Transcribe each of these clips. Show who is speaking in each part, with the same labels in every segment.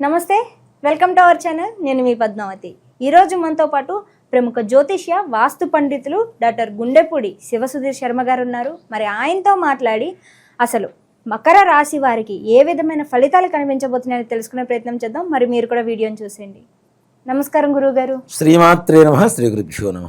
Speaker 1: నమస్తే welcome to our channel. నేను మీ పద్మావతి. ఈరోజు మనతో పాటు ప్రముఖ జ్యోతిష్య వాస్తు పండితులు డాక్టర్ గుండెపూడి శివసుధీర్ శర్మ గారు ఉన్నారు. మరి ఆయనతో మాట్లాడి అసలు మకర రాశి వారికి ఏ విధమైన ఫలితాలు కనిపించబోతున్నాయని తెలుసుకునే ప్రయత్నం చేద్దాం. మరి మీరు కూడా వీడియోని చూసేయండి. నమస్కారం గురువుగారు.
Speaker 2: శ్రీమాత్రే నమ శ్రీ గురుభ్యో నమ.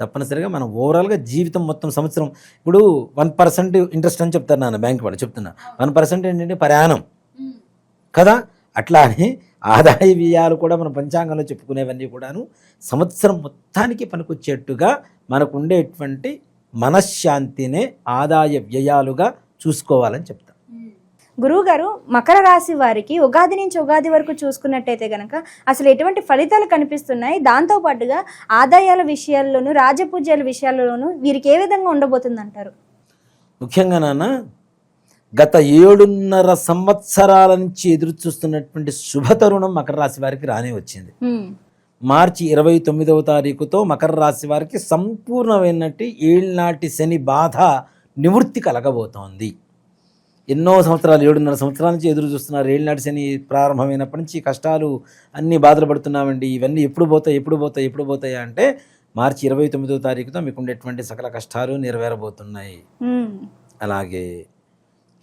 Speaker 2: తప్పనిసరిగా మనం ఓవరాల్గా జీవితం మొత్తం సంవత్సరం ఇప్పుడు వన్ పర్సెంట్ ఇంట్రెస్ట్ అని చెప్తారు నాన్న బ్యాంక్ వాడు చెప్తున్నా. వన్ పర్సెంట్ ఏంటంటే ప్రయాణం. కదా? అట్లా అని ఆదాయ వ్యయాలు కూడా మన పంచాంగంలో చెప్పుకునేవన్నీ కూడాను సంవత్సరం మొత్తానికి పనికొచ్చేట్టుగా మనకు ఉండేటువంటి మనశ్శాంతినే ఆదాయ వ్యయాలుగా చూసుకోవాలని చెప్తాను
Speaker 1: గురువుగారు మకర రాశి వారికి ఉగాది నుంచి ఉగాది వరకు చూసుకున్నట్టయితే గనక అసలు ఎటువంటి ఫలితాలు కనిపిస్తున్నాయి? దాంతో పాటుగా ఆదాయాల విషయాల్లోనూ రాజపూజ్యాల విషయాల్లోనూ వీరికి ఏ విధంగా ఉండబోతుంది అంటారు
Speaker 2: ముఖ్యంగా నాన్న గత ఏడున్నర సంవత్సరాల నుంచి ఎదురు చూస్తున్నటువంటి శుభ తరుణం మకర రాశి వారికి రానే వచ్చింది. మార్చి ఇరవై తొమ్మిదవ తారీఖుతో మకర రాశి వారికి సంపూర్ణమైనట్టు ఏళ్ళనాటి శని బాధ నివృత్తి కలగబోతోంది. ఎన్నో సంవత్సరాలు ఏడున్నర సంవత్సరాల నుంచి ఎదురు చూస్తున్నారు. ఏళ్ళనాటి శని ప్రారంభమైనప్పటి నుంచి కష్టాలు అన్ని బాధలు పడుతున్నామండి. ఇవన్నీ ఎప్పుడు పోతాయి ఎప్పుడు పోతాయి ఎప్పుడు పోతాయి అంటే మార్చి ఇరవై తొమ్మిదవ తారీఖుతో మీకు ఉండేటువంటి సకల కష్టాలు నెరవేరబోతున్నాయి. అలాగే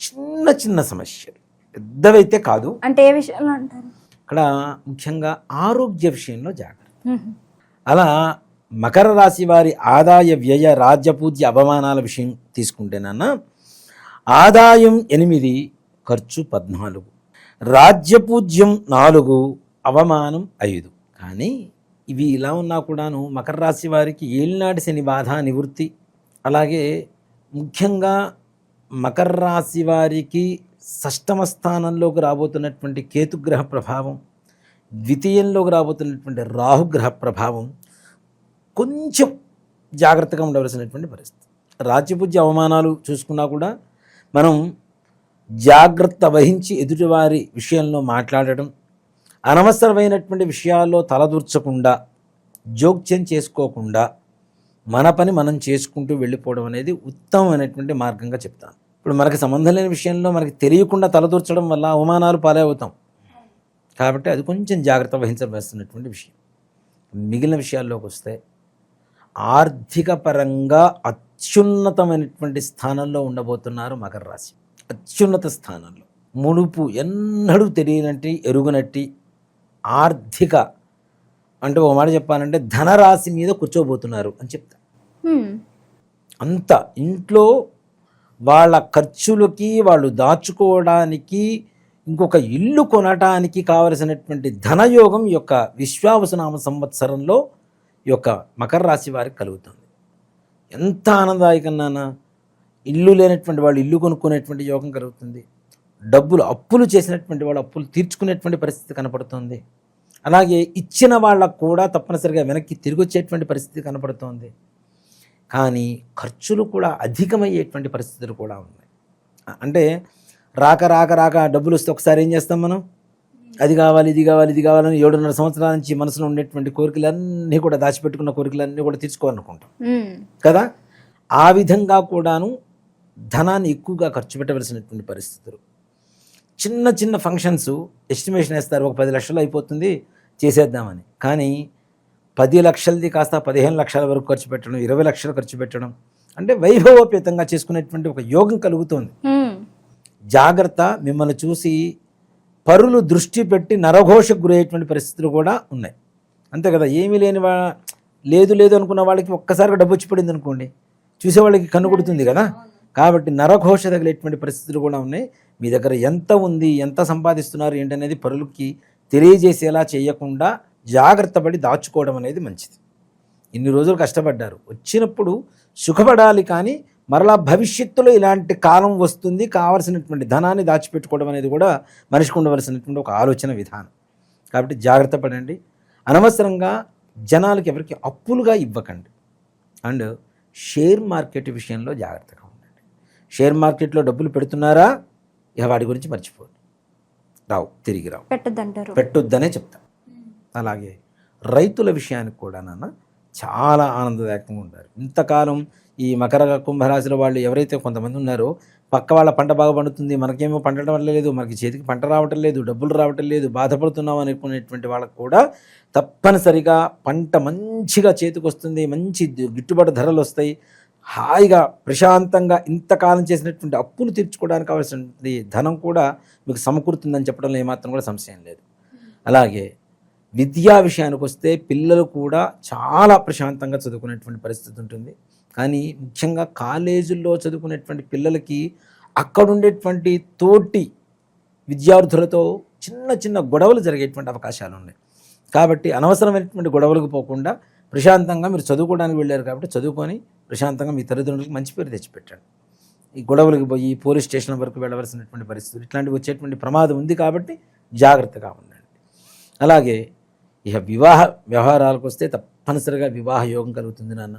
Speaker 2: చిన్న చిన్న సమస్యలు. పెద్దవైతే కాదు.
Speaker 1: అంటే ఏ విషయంలో అంటారు?
Speaker 2: ఇక్కడ ముఖ్యంగా ఆరోగ్య విషయంలో జాగ్రత్త. అలా మకర రాశి వారి ఆదాయ వ్యయ రాజ్యపూజ్య అవమానాల విషయం తీసుకుంటేనన్నా ఆదాయం ఎనిమిది ఖర్చు పద్నాలుగు. రాజ్యపూజ్యం నాలుగు అవమానం ఐదు. కానీ ఇవి ఇలా ఉన్నా కూడాను మకర రాశి వారికి ఏలినాటి శని బాధ నివృత్తి. అలాగే ముఖ్యంగా మకర రాశి వారికి షష్టమ స్థానంలోకి రాబోతున్నటువంటి కేతుగ్రహ ప్రభావం ద్వితీయంలోకి రాబోతున్నటువంటి రాహుగ్రహ ప్రభావం కొంచెం జాగ్రత్తగా ఉండవలసినటువంటి పరిస్థితి. రాజ్యపూజ్య అవమానాలు చూసుకున్నా కూడా మనం జాగ్రత్త వహించి ఎదుటివారి విషయంలో మాట్లాడటం అనవసరమైనటువంటి విషయాల్లో తలదూర్చకుండా జోక్యం చేసుకోకుండా మన పని మనం చేసుకుంటూ వెళ్ళిపోవడం అనేది ఉత్తమమైనటువంటి మార్గంగా చెప్తాను. ఇప్పుడు మనకి సంబంధం లేని విషయంలో మనకి తెలియకుండా తలదూర్చడం వల్ల అవమానాలు పాలే అవుతాం కాబట్టి అది కొంచెం జాగ్రత్త వహించవలసినటువంటి విషయం. మిగిలిన విషయాల్లోకి వస్తే ఆర్థిక పరంగా అత్యున్నతమైనటువంటి స్థానంలో ఉండబోతున్నారు మకర రాశి. అత్యున్నత స్థానంలో. మునుపు ఎన్నడూ తెలియనట్టి ఎరుగనట్టి ఆర్థిక అంటే ఒక మాట చెప్పాలంటే ధనరాశి మీద కూర్చోబోతున్నారు అని చెప్తా. అంత ఇంట్లో వాళ్ళ ఖర్చులకి వాళ్ళు దాచుకోవడానికి ఇంకొక ఇల్లు కొనటానికి కావలసినటువంటి ధనయోగం యొక్క విశ్వావసనామ సంవత్సరంలో యొక్క మకర రాశి వారికి కలుగుతుంది. ఎంత ఆనందదాయకన్నానా ఇల్లు లేనటువంటి వాళ్ళు ఇల్లు కొనుక్కునేటువంటి యోగం కలుగుతుంది. డబ్బులు అప్పులు చేసినటువంటి వాళ్ళు అప్పులు తీర్చుకునేటువంటి పరిస్థితి కనపడుతుంది. అలాగే ఇచ్చిన వాళ్ళకు కూడా తప్పనిసరిగా వెనక్కి తిరిగి వచ్చేటువంటి పరిస్థితి కనపడుతోంది. కానీ ఖర్చులు కూడా అధికమయ్యేటువంటి పరిస్థితులు కూడా ఉన్నాయి. అంటే రాక రాక రాక డబ్బులు వస్తే ఒకసారి ఏం చేస్తాం మనం? అది కావాలి ఇది కావాలి ఇది కావాలని ఏడున్నర సంవత్సరాల నుంచి మనసులో ఉండేటువంటి కోరికలన్నీ కూడా దాచిపెట్టుకున్న కోరికలన్నీ కూడా తీర్చుకోవాలనుకుంటాం. కదా? ఆ విధంగా కూడాను ధనాన్ని ఎక్కువగా ఖర్చు పెట్టవలసినటువంటి పరిస్థితులు. చిన్న చిన్న ఫంక్షన్స్ ఎస్టిమేషన్ వేస్తారు ఒక పది లక్షలు అయిపోతుంది చేసేద్దామని. కానీ పది లక్షలది కాస్త పదిహేను లక్షల వరకు ఖర్చు పెట్టడం ఇరవై లక్షలు ఖర్చు పెట్టడం అంటే వైభవోపేతంగా చేసుకునేటువంటి ఒక యోగం కలుగుతోంది. జాగ్రత్త మిమ్మల్ని చూసి పరులు దృష్టి పెట్టి నరఘోషకు గురయ్యేటువంటి పరిస్థితులు కూడా ఉన్నాయి. అంతే కదా ఏమీ లేని వా లేదు లేదు అనుకున్న వాళ్ళకి ఒక్కసారిగా డబ్బు వచ్చి పడింది అనుకోండి. చూసే వాళ్ళకి కన్ను కొడుతుంది కదా. కాబట్టి నరఘోష తగిలేటువంటి పరిస్థితులు కూడా ఉన్నాయి. మీ దగ్గర ఎంత ఉంది ఎంత సంపాదిస్తున్నారు ఏంటనేది పరులకి తెలియజేసేలా చేయకుండా జాగ్రత్త పడి దాచుకోవడం అనేది మంచిది. ఇన్ని రోజులు కష్టపడ్డారు. వచ్చినప్పుడు సుఖపడాలి కానీ మరలా భవిష్యత్తులో ఇలాంటి కాలం వస్తుంది. కావలసినటువంటి ధనాన్ని దాచిపెట్టుకోవడం అనేది కూడా మనిషికి ఉండవలసినటువంటి ఒక ఆలోచన విధానం. కాబట్టి జాగ్రత్త పడండి. అనవసరంగా జనాలకి ఎవరికి అప్పులుగా ఇవ్వకండి. అండ్ షేర్ మార్కెట్ విషయంలో జాగ్రత్తగా ఉండండి. షేర్ మార్కెట్లో డబ్బులు పెడుతున్నారా? ఇక వాటి గురించి మర్చిపోండి రావు తిరిగి రావు.
Speaker 1: పెట్టద్దంటారు.
Speaker 2: పెట్టొద్దనే చెప్తాను అలాగే రైతుల విషయానికి కూడా నాన్న చాలా ఆనందదాయకంగా ఉంటారు. ఇంతకాలం ఈ మకర కుంభరాశిలో వాళ్ళు ఎవరైతే కొంతమంది ఉన్నారో పక్క వాళ్ళ పంట బాగా పండుతుంది మనకేమో పండటం లేదు మనకి చేతికి పంట రావటం లేదు డబ్బులు రావటం లేదు బాధపడుతున్నాం అనుకునేటువంటి వాళ్ళకు కూడా తప్పనిసరిగా పంట మంచిగా చేతికి వస్తుంది మంచి గిట్టుబాటు ధరలు వస్తాయి. హాయిగా ప్రశాంతంగా ఇంతకాలం చేసినటువంటి అప్పులు తీర్చుకోవడానికి కావాల్సినటువంటి ధనం కూడా మీకు సమకూరుతుందని చెప్పడంలో ఏమాత్రం కూడా సంశయం లేదు. అలాగే విద్యా విషయానికి వస్తే పిల్లలు కూడా చాలా ప్రశాంతంగా చదువుకునేటువంటి పరిస్థితి ఉంటుంది. కానీ ముఖ్యంగా కాలేజీల్లో చదువుకునేటువంటి పిల్లలకి అక్కడుండేటువంటి తోటి విద్యార్థులతో చిన్న చిన్న గొడవలు జరిగేటువంటి అవకాశాలు ఉన్నాయి. కాబట్టి అనవసరమైనటువంటి గొడవలకు పోకుండా ప్రశాంతంగా మీరు చదువుకోవడానికి వెళ్ళారు కాబట్టి చదువుకొని ప్రశాంతంగా మీ తల్లిదండ్రులకు మంచి పేరు తెచ్చిపెట్టండి. ఈ గొడవలకు పోయి పోలీస్ స్టేషన్ వరకు వెళ్ళవలసినటువంటి పరిస్థితులు ఇట్లాంటివి వచ్చేటువంటి ప్రమాదం ఉంది కాబట్టి జాగ్రత్తగా ఉండండి. అలాగే ఇక వివాహ వ్యవహారాలకు వస్తే తప్పనిసరిగా వివాహ యోగం కలుగుతుంది నాన్న.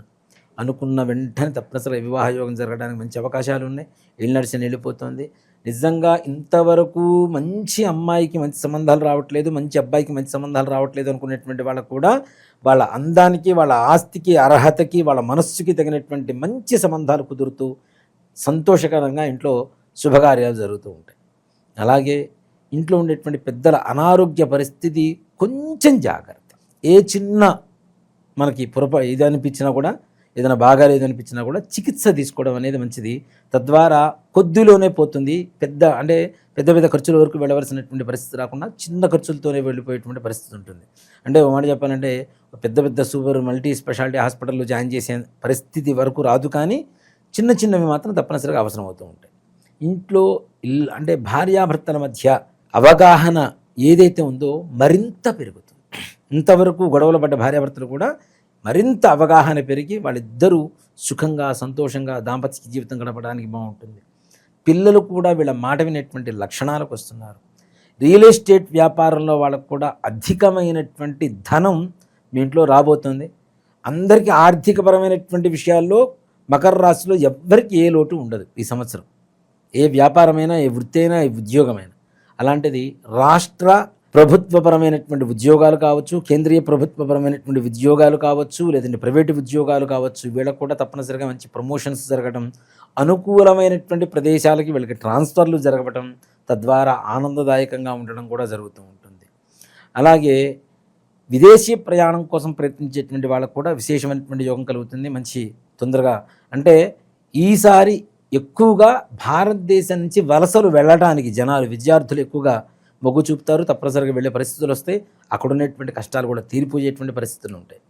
Speaker 2: అనుకున్న వెంటనే తప్పనిసరిగా వివాహ యోగం జరగడానికి మంచి అవకాశాలు ఉన్నాయి. ఇల్లు నడిచిన వెళ్ళిపోతుంది. నిజంగా ఇంతవరకు మంచి అమ్మాయికి మంచి సంబంధాలు రావట్లేదు మంచి అబ్బాయికి మంచి సంబంధాలు రావట్లేదు అనుకునేటువంటి వాళ్ళకు కూడా వాళ్ళ అందానికి వాళ్ళ ఆస్తికి అర్హతకి వాళ్ళ మనస్సుకి తగినటువంటి మంచి సంబంధాలు కుదురుతూ సంతోషకరంగా ఇంట్లో శుభకార్యాలు జరుగుతూ ఉంటాయి. అలాగే ఇంట్లో ఉండేటువంటి పెద్దల అనారోగ్య పరిస్థితి కొంచెం జాగ్రత్త. ఏ చిన్న మనకి పొరపా ఇది అనిపించినా కూడా ఏదైనా బాగాలేదు అనిపించినా కూడా చికిత్స తీసుకోవడం అనేది మంచిది. తద్వారా కొద్దిలోనే పోతుంది. పెద్ద అంటే పెద్ద పెద్ద ఖర్చుల వరకు వెళ్ళవలసినటువంటి పరిస్థితి రాకుండా చిన్న ఖర్చులతోనే వెళ్ళిపోయేటువంటి పరిస్థితి ఉంటుంది. అంటే ఒక మాట చెప్పాలంటే పెద్ద పెద్ద సూపర్ మల్టీ స్పెషాలిటీ హాస్పిటల్లో జాయిన్ చేసే పరిస్థితి వరకు రాదు కానీ చిన్న చిన్నవి మాత్రం తప్పనిసరిగా అవసరం అవుతూ ఉంటాయి. ఇంట్లో ఇల్ అంటే భార్యాభర్తల మధ్య అవగాహన ఏదైతే ఉందో మరింత పెరుగుతుంది. ఇంతవరకు గొడవలు పడ్డ భార్యాభర్తలు కూడా మరింత అవగాహన పెరిగి వాళ్ళిద్దరూ సుఖంగా సంతోషంగా దాంపత్య జీవితం గడపడానికి బాగుంటుంది. పిల్లలు కూడా వీళ్ళ మాట వినేటువంటి లక్షణాలకు వస్తున్నారు. రియల్ ఎస్టేట్ వ్యాపారంలో వాళ్ళకు కూడా అధికమైనటువంటి ధనం మీ ఇంట్లో రాబోతుంది. అందరికీ ఆర్థికపరమైనటువంటి విషయాల్లో మకర రాశిలో ఎవ్వరికి ఏ లోటు ఉండదు ఈ సంవత్సరం. ఏ వ్యాపారమైనా ఏ వృత్తి అయినా ఏ ఉద్యోగమైనా. అలాంటిది రాష్ట్ర ప్రభుత్వపరమైనటువంటి ఉద్యోగాలు కావచ్చు కేంద్రీయ ప్రభుత్వపరమైనటువంటి ఉద్యోగాలు కావచ్చు లేదంటే ప్రైవేటు ఉద్యోగాలు కావచ్చు వీళ్ళకు కూడా తప్పనిసరిగా మంచి ప్రమోషన్స్ జరగడం అనుకూలమైనటువంటి ప్రదేశాలకి వీళ్ళకి ట్రాన్స్ఫర్లు జరగటం తద్వారా ఆనందదాయకంగా ఉండడం కూడా జరుగుతూ ఉంటుంది. అలాగే విదేశీ ప్రయాణం కోసం ప్రయత్నించేటువంటి వాళ్ళకు కూడా విశేషమైనటువంటి యోగం కలుగుతుంది. మంచి తొందరగా అంటే ఈసారి ఎక్కువగా భారతదేశం నుంచి వలసలు వెళ్ళడానికి జనాలు విద్యార్థులు ఎక్కువగా మొగ్గు చూపుతారు తప్పనిసరిగా వెళ్ళే పరిస్థితులు వస్తే అక్కడ ఉన్నటువంటి కష్టాలు కూడా తీరిపోయేటువంటి పరిస్థితులు ఉంటాయి.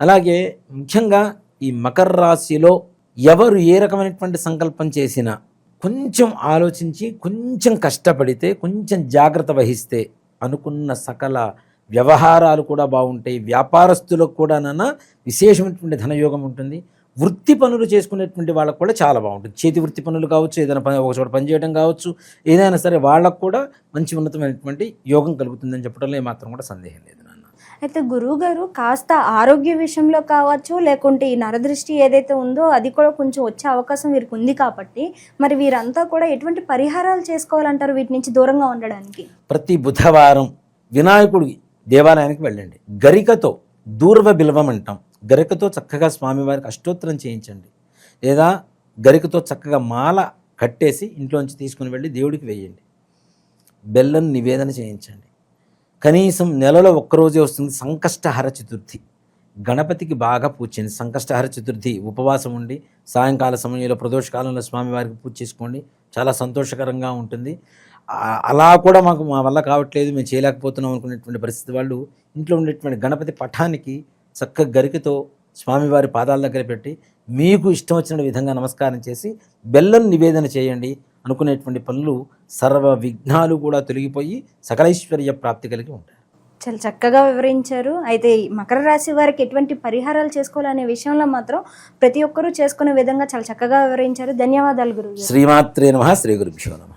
Speaker 2: అలాగే ముఖ్యంగా ఈ మకర రాశిలో ఎవరు ఏ రకమైనటువంటి సంకల్పం చేసినా కొంచెం ఆలోచించి కొంచెం కష్టపడితే కొంచెం జాగ్రత్త వహిస్తే అనుకున్న సకల వ్యవహారాలు కూడా బాగుంటాయి. వ్యాపారస్తులకు కూడా విశేషమైనటువంటి ధనయోగం ఉంటుంది. వృత్తి పనులు చేసుకునేటువంటి వాళ్ళకు కూడా చాలా బాగుంటుంది. చేతి వృత్తి పనులు కావచ్చు ఏదైనా పని ఒక చోట పని చేయడం కావచ్చు ఏదైనా సరే వాళ్ళకు కూడా మంచి ఉన్నతమైనటువంటి యోగం కలుగుతుందని చెప్పడంలో ఏమాత్రం కూడా సందేహం లేదు నాన్న.
Speaker 1: అయితే గురువు గారు కాస్త ఆరోగ్య విషయంలో కావచ్చు లేకుంటే ఈ నరదృష్టి ఏదైతే ఉందో అది కూడా కొంచెం వచ్చే అవకాశం వీరికి ఉంది కాబట్టి మరి వీరంతా కూడా ఎటువంటి పరిహారాలు చేసుకోవాలంటారు వీటి నుంచి దూరంగా ఉండడానికి?
Speaker 2: ప్రతి బుధవారం వినాయకుడి దేవాలయానికి వెళ్ళండి. గరికతో దూర్వ బిల్వం అంటాం. గరికతో చక్కగా స్వామివారికి అష్టోత్తరం చేయించండి. లేదా గరికతో చక్కగా మాల కట్టేసి ఇంట్లోంచి తీసుకుని వెళ్ళి దేవుడికి వేయండి. బెల్లం నివేదన చేయించండి. కనీసం నెలలో ఒక్కరోజే వస్తుంది సంకష్టహర చతుర్థి. గణపతికి బాగా పూజ చేయండి. సంకష్టహర చతుర్థి ఉపవాసం ఉండి సాయంకాల సమయంలో ప్రదోషకాలంలో స్వామివారికి పూజ చేసుకోండి. చాలా సంతోషకరంగా ఉంటుంది. అలా కూడా మాకు మా వల్ల కావట్లేదు. మేము చేయలేకపోతున్నాం అనుకునేటువంటి పరిస్థితి వాళ్ళు. ఇంట్లో ఉండేటువంటి గణపతి పఠానికి చక్కగా గరికతో స్వామివారి పాదాల దగ్గర పెట్టి మీకు ఇష్టం వచ్చిన విధంగా నమస్కారం చేసి బెల్లం నివేదన చేయండి అనుకునేటువంటి పనులు సర్వ విఘ్నాలు కూడా తొలగిపోయి సకలైశ్వర్య ప్రాప్తి కలిగి ఉంటాయి.
Speaker 1: చాలా చక్కగా వివరించారు. అయితే మకర రాశి వారికి ఎటువంటి పరిహారాలు చేసుకోవాలనే విషయంలో మాత్రం ప్రతి ఒక్కరూ చేసుకునే విధంగా చాలా చక్కగా వివరించారు. ధన్యవాదాలు గురువు
Speaker 2: శ్రీమాత్రే నమ శ్రీ గురుభ్యో నమ.